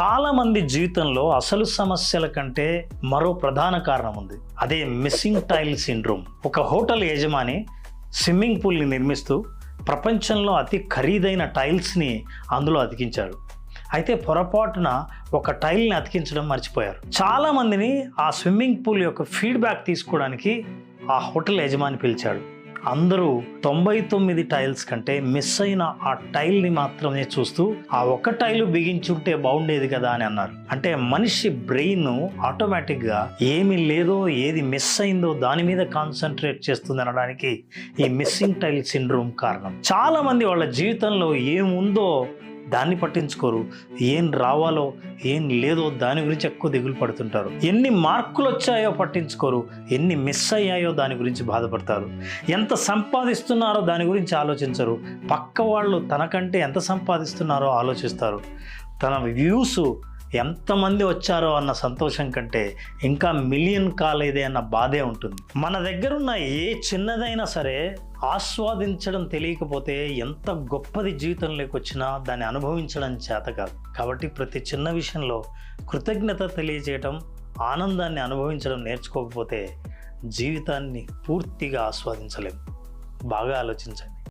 చాలామంది జీవితంలో అసలు సమస్యల కంటే మరో ప్రధాన కారణం ఉంది. అదే మిస్సింగ్ టైల్ సిండ్రోమ్. ఒక హోటల్ యజమాని స్విమ్మింగ్ పూల్ని నిర్మిస్తూ ప్రపంచంలో అతి ఖరీదైన టైల్స్ని అందులో అతికించాడు. అయితే పొరపాటున ఒక టైల్ని అతికించడం మర్చిపోయారు. చాలామందిని ఆ స్విమ్మింగ్ పూల్ యొక్క ఫీడ్బ్యాక్ తీసుకోవడానికి ఆ హోటల్ యజమాని పిలిచాడు. అందరూ తొంభై తొమ్మిది టైల్స్ కంటే మిస్ అయిన ఆ టైల్ని మాత్రమే చూస్తూ ఆ ఒక్క టైల్ బిగించుంటే బాగుండేది కదా అని అన్నారు. అంటే మనిషి బ్రెయిన్ ఆటోమేటిక్గా ఏమి లేదో ఏది మిస్ అయిందో దాని మీద కాన్సన్ట్రేట్ చేస్తుంది అనడానికి ఈ మిస్సింగ్ టైల్ సిండ్రోమ్ కారణం. చాలామంది వాళ్ళ జీవితంలో ఏముందో దాన్ని పట్టించుకోరు. ఏం రావాలో ఏం లేదో దాని గురించి ఎక్కువ దిగులు పడుతుంటారు. ఎన్ని మార్కులు వచ్చాయో పట్టించుకోరు. ఎన్ని మిస్ అయ్యాయో దాని గురించి బాధపడతారు. ఎంత సంపాదిస్తున్నారో దాని గురించి ఆలోచించరు. పక్క వాళ్ళు తనకంటే ఎంత సంపాదిస్తున్నారో ఆలోచిస్తారు. తన వ్యూస్ ఎంతమంది వచ్చారో అన్న సంతోషం కంటే ఇంకా మిలియన్ కాలేదే అన్న బాధే ఉంటుంది. మన దగ్గర ఉన్న ఏ చిన్నదైనా సరే ఆస్వాదించడం తెలియకపోతే ఎంత గొప్పది జీవితంలోకి వచ్చినా దాన్ని అనుభవించడం చేత కాదు. కాబట్టి ప్రతి చిన్న విషయంలో కృతజ్ఞత తెలియజేయటం ఆనందాన్ని అనుభవించడం నేర్చుకోకపోతే జీవితాన్ని పూర్తిగా ఆస్వాదించలేం. బాగా ఆలోచించండి.